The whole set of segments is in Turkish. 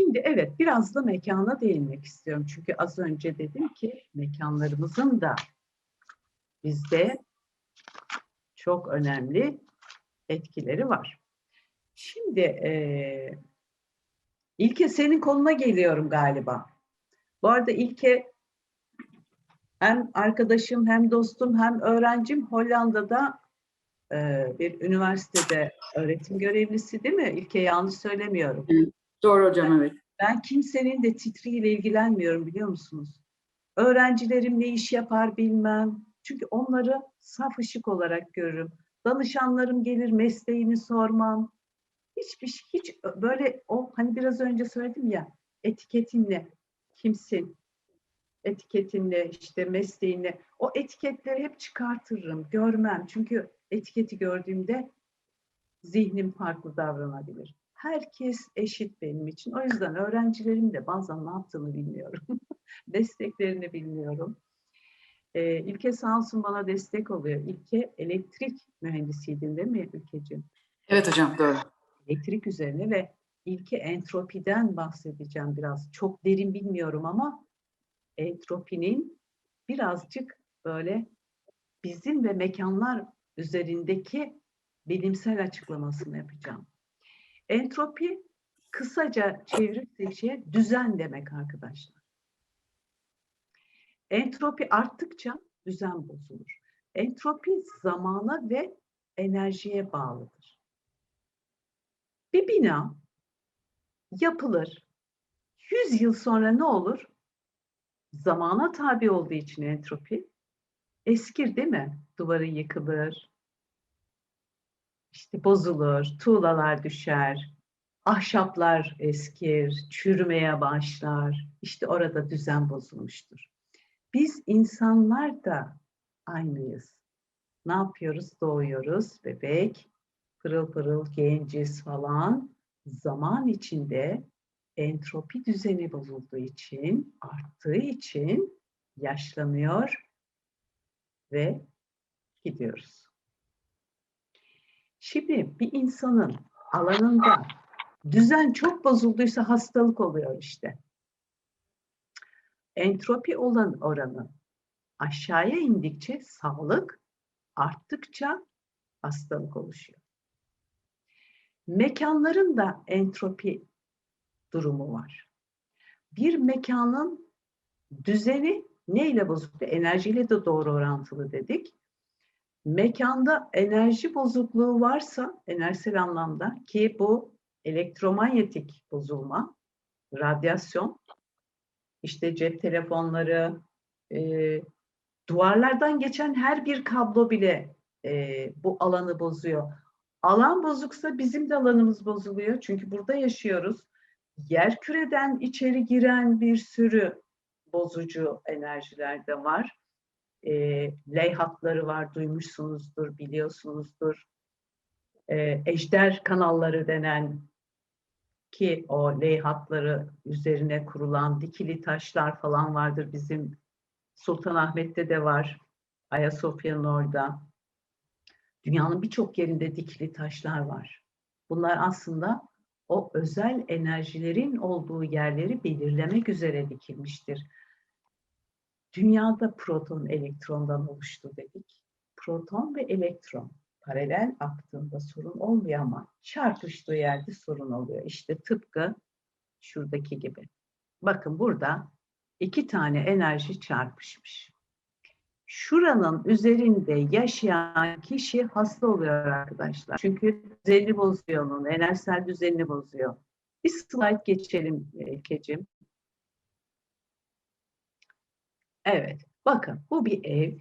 Şimdi evet biraz da mekana değinmek istiyorum. Çünkü az önce dedim ki mekanlarımızın da bizde çok önemli etkileri var. Şimdi e, İlke senin konuna geliyorum galiba. Bu arada İlke hem arkadaşım hem dostum hem öğrencim Hollanda'da e, bir üniversitede öğretim görevlisi değil mi? İlke yanlış söylemiyorum. Doğru hocam evet. Ben kimsenin de titriyle ilgilenmiyorum biliyor musunuz? Öğrencilerim ne iş yapar bilmem. Çünkü onları saf ışık olarak görürüm. Danışanlarım gelir mesleğini sormam. Hiçbir hiç böyle o hani biraz önce söyledim ya etiketinle kimsin? Etiketinle işte mesleğinle o etiketleri hep çıkartırım, görmem. Çünkü etiketi gördüğümde zihnim farklı davranabilir. Herkes eşit benim için. O yüzden öğrencilerim de bazen ne yaptığını bilmiyorum. Desteklerini bilmiyorum. Ee, İlke sağ olsun bana destek oluyor. İlke elektrik mühendisiydin değil mi İlkeciğim? Evet hocam doğru. Elektrik üzerine ve İlke entropiden bahsedeceğim biraz. Çok derin bilmiyorum ama entropinin birazcık böyle bizim ve mekanlar üzerindeki bilimsel açıklamasını yapacağım. Entropi kısaca çevirirsek şeye düzen demek arkadaşlar. Entropi arttıkça düzen bozulur. Entropi zamana ve enerjiye bağlıdır. Bir bina yapılır. 100 yıl sonra ne olur? Zamana tabi olduğu için entropi eskir değil mi? Duvarı yıkılır, işte bozulur, tuğlalar düşer, ahşaplar eskir, çürümeye başlar. İşte orada düzen bozulmuştur. Biz insanlar da aynıyız. Ne yapıyoruz? Doğuyoruz, bebek, pırıl pırıl genciz falan. Zaman içinde entropi düzeni bozulduğu için, arttığı için yaşlanıyor ve gidiyoruz. Şimdi bir insanın alanında düzen çok bozulduysa hastalık oluyor işte. Entropi olan oranı aşağıya indikçe sağlık, arttıkça hastalık oluşuyor. Mekanların da entropi durumu var. Bir mekanın düzeni neyle bozuktu? Enerjiyle de doğru orantılı dedik. Mekanda enerji bozukluğu varsa enerjisel anlamda ki bu elektromanyetik bozulma, radyasyon, işte cep telefonları, e, duvarlardan geçen her bir kablo bile e, bu alanı bozuyor. Alan bozuksa bizim de alanımız bozuluyor. Çünkü burada yaşıyoruz. Yer küreden içeri giren bir sürü bozucu enerjiler de var. E, ley hatları var, duymuşsunuzdur, biliyorsunuzdur. E, ejder kanalları denen ki o ley hatları üzerine kurulan dikili taşlar falan vardır bizim Sultanahmet'te de var. Ayasofya'nın orada. Dünyanın birçok yerinde dikili taşlar var. Bunlar aslında o özel enerjilerin olduğu yerleri belirlemek üzere dikilmiştir. Dünyada proton elektrondan oluştu dedik. Proton ve elektron paralel aktığında sorun olmuyor ama çarpıştığı yerde sorun oluyor. İşte tıpkı şuradaki gibi. Bakın burada iki tane enerji çarpışmış. Şuranın üzerinde yaşayan kişi hasta oluyor arkadaşlar. Çünkü düzenini bozuyor onun, enerjisel düzenini bozuyor. Bir slide geçelim Kecim. Evet, bakın bu bir ev,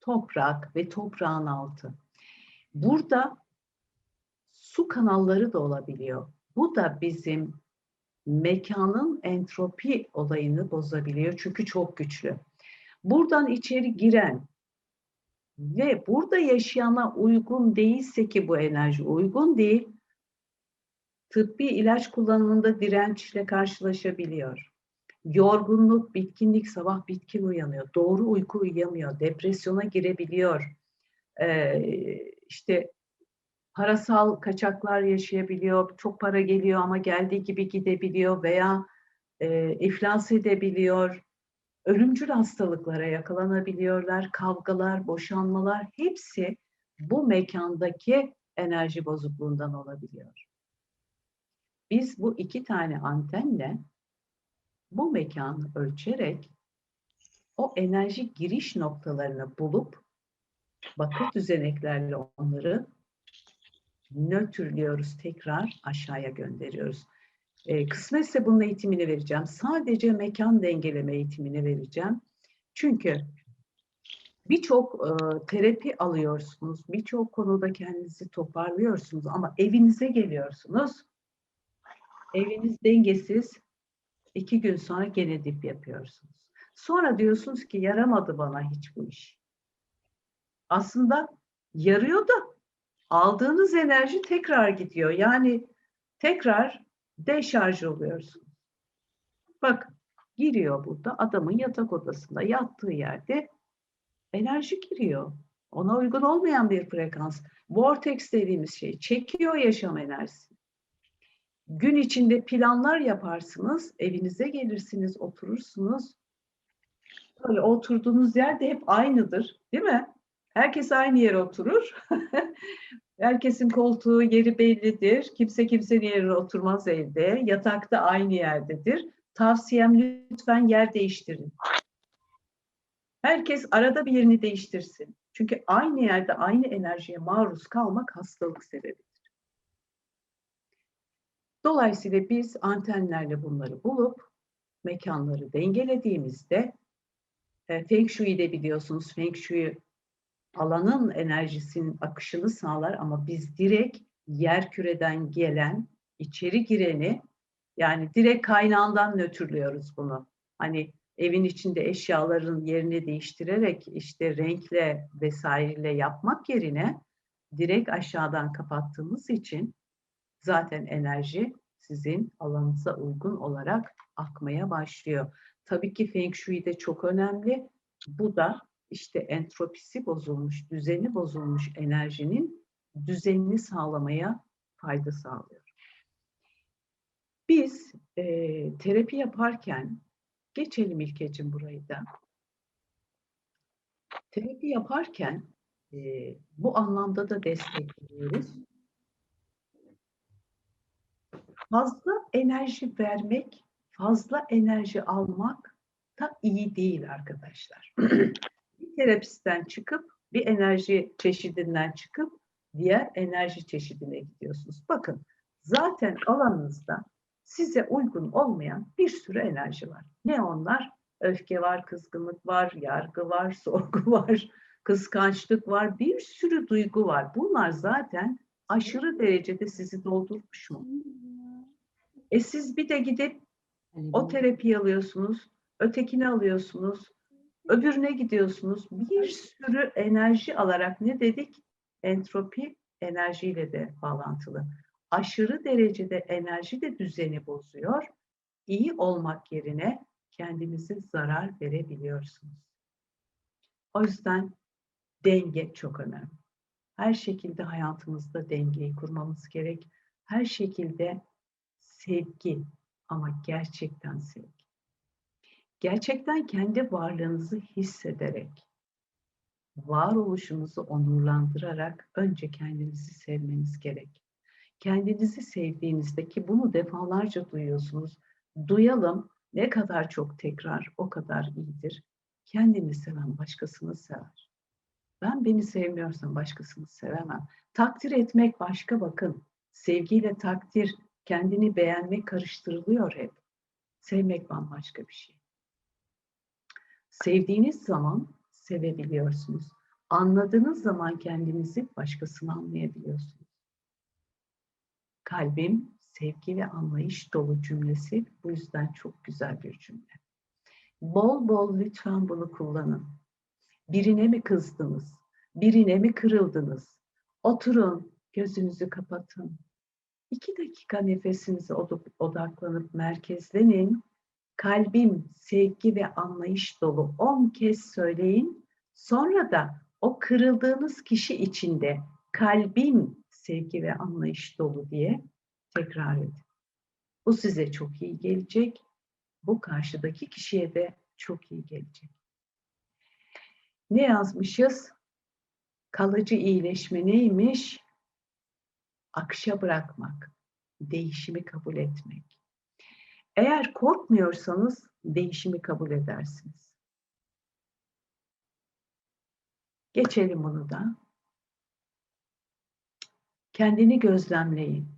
toprak ve toprağın altı. Burada su kanalları da olabiliyor. Bu da bizim mekanın entropi olayını bozabiliyor çünkü çok güçlü. Buradan içeri giren ve burada yaşayana uygun değilse ki bu enerji uygun değil, tıbbi ilaç kullanımında dirençle karşılaşabiliyor. Yorgunluk, bitkinlik, sabah bitkin uyanıyor. Doğru uyku uyuyamıyor, depresyona girebiliyor. Ee, işte parasal kaçaklar yaşayabiliyor, çok para geliyor ama geldiği gibi gidebiliyor veya e, iflas edebiliyor, ölümcül hastalıklara yakalanabiliyorlar, kavgalar, boşanmalar hepsi bu mekandaki enerji bozukluğundan olabiliyor. Biz bu iki tane antenle bu mekanı ölçerek o enerji giriş noktalarını bulup bakır düzeneklerle onları nötrlüyoruz, tekrar aşağıya gönderiyoruz. E, kısmetse bunun eğitimini vereceğim. Sadece mekan dengeleme eğitimini vereceğim. Çünkü birçok e, terapi alıyorsunuz, birçok konuda kendinizi toparlıyorsunuz ama evinize geliyorsunuz. Eviniz dengesiz, iki gün sonra gene dip yapıyorsunuz. Sonra diyorsunuz ki yaramadı bana hiç bu iş. Aslında yarıyor da aldığınız enerji tekrar gidiyor. Yani tekrar deşarj oluyorsunuz. Bak giriyor burada adamın yatak odasında yattığı yerde enerji giriyor. Ona uygun olmayan bir frekans. Vortex dediğimiz şey çekiyor yaşam enerjisi. Gün içinde planlar yaparsınız, evinize gelirsiniz, oturursunuz. Böyle oturduğunuz yerde hep aynıdır, değil mi? Herkes aynı yere oturur. Herkesin koltuğu yeri bellidir. Kimse kimsenin yerine oturmaz evde. Yatakta aynı yerdedir. Tavsiyem lütfen yer değiştirin. Herkes arada bir yerini değiştirsin. Çünkü aynı yerde aynı enerjiye maruz kalmak hastalık sebebidir. Dolayısıyla biz antenlerle bunları bulup mekanları dengelediğimizde e, Feng Shui'de biliyorsunuz Feng Shui alanın enerjisinin akışını sağlar ama biz direkt yer küreden gelen içeri gireni yani direkt kaynağından nötrlüyoruz bunu. Hani evin içinde eşyaların yerini değiştirerek işte renkle vesaireyle yapmak yerine direkt aşağıdan kapattığımız için zaten enerji sizin alanınıza uygun olarak akmaya başlıyor. Tabii ki Feng Shui de çok önemli. Bu da işte entropisi bozulmuş, düzeni bozulmuş enerjinin düzenini sağlamaya fayda sağlıyor. Biz e, terapi yaparken, geçelim İlkeciğim burayı da. Terapi yaparken e, bu anlamda da destekliyoruz. Fazla enerji vermek, fazla enerji almak da iyi değil arkadaşlar. bir terapistten çıkıp, bir enerji çeşidinden çıkıp diğer enerji çeşidine gidiyorsunuz. Bakın zaten alanınızda size uygun olmayan bir sürü enerji var. Ne onlar? Öfke var, kızgınlık var, yargı var, sorgu var, kıskançlık var, bir sürü duygu var. Bunlar zaten aşırı derecede sizi doldurmuş mu? E siz bir de gidip o terapiyi alıyorsunuz, ötekini alıyorsunuz, öbürüne gidiyorsunuz. Bir sürü enerji alarak ne dedik? Entropi enerjiyle de bağlantılı. Aşırı derecede enerji de düzeni bozuyor. İyi olmak yerine kendinize zarar verebiliyorsunuz. O yüzden denge çok önemli. Her şekilde hayatımızda dengeyi kurmamız gerek. Her şekilde sevgi ama gerçekten sevgi. Gerçekten kendi varlığınızı hissederek, varoluşunuzu onurlandırarak önce kendinizi sevmeniz gerek. Kendinizi sevdiğinizde ki bunu defalarca duyuyorsunuz. Duyalım ne kadar çok tekrar o kadar iyidir. Kendini seven başkasını sever. Ben beni sevmiyorsam başkasını sevemem. Takdir etmek başka bakın. Sevgiyle takdir, kendini beğenmek karıştırılıyor hep. Sevmek bambaşka bir şey. Sevdiğiniz zaman sevebiliyorsunuz. Anladığınız zaman kendinizi başkasını anlayabiliyorsunuz. Kalbim sevgi ve anlayış dolu cümlesi bu yüzden çok güzel bir cümle. Bol bol lütfen bunu kullanın. Birine mi kızdınız? Birine mi kırıldınız? Oturun, gözünüzü kapatın. İki dakika nefesinize odaklanıp merkezlenin kalbim sevgi ve anlayış dolu 10 kez söyleyin. Sonra da o kırıldığınız kişi içinde kalbim sevgi ve anlayış dolu diye tekrar edin. Bu size çok iyi gelecek. Bu karşıdaki kişiye de çok iyi gelecek. Ne yazmışız? Kalıcı iyileşme neymiş? Akışa bırakmak, değişimi kabul etmek. Eğer korkmuyorsanız değişimi kabul edersiniz. Geçelim bunu da. Kendini gözlemleyin.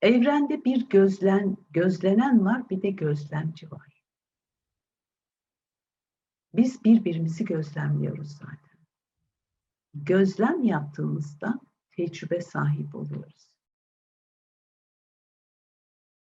Evrende bir gözlen, gözlenen var, bir de gözlemci var. Biz birbirimizi gözlemliyoruz zaten. Gözlem yaptığımızda tecrübe sahip oluyoruz.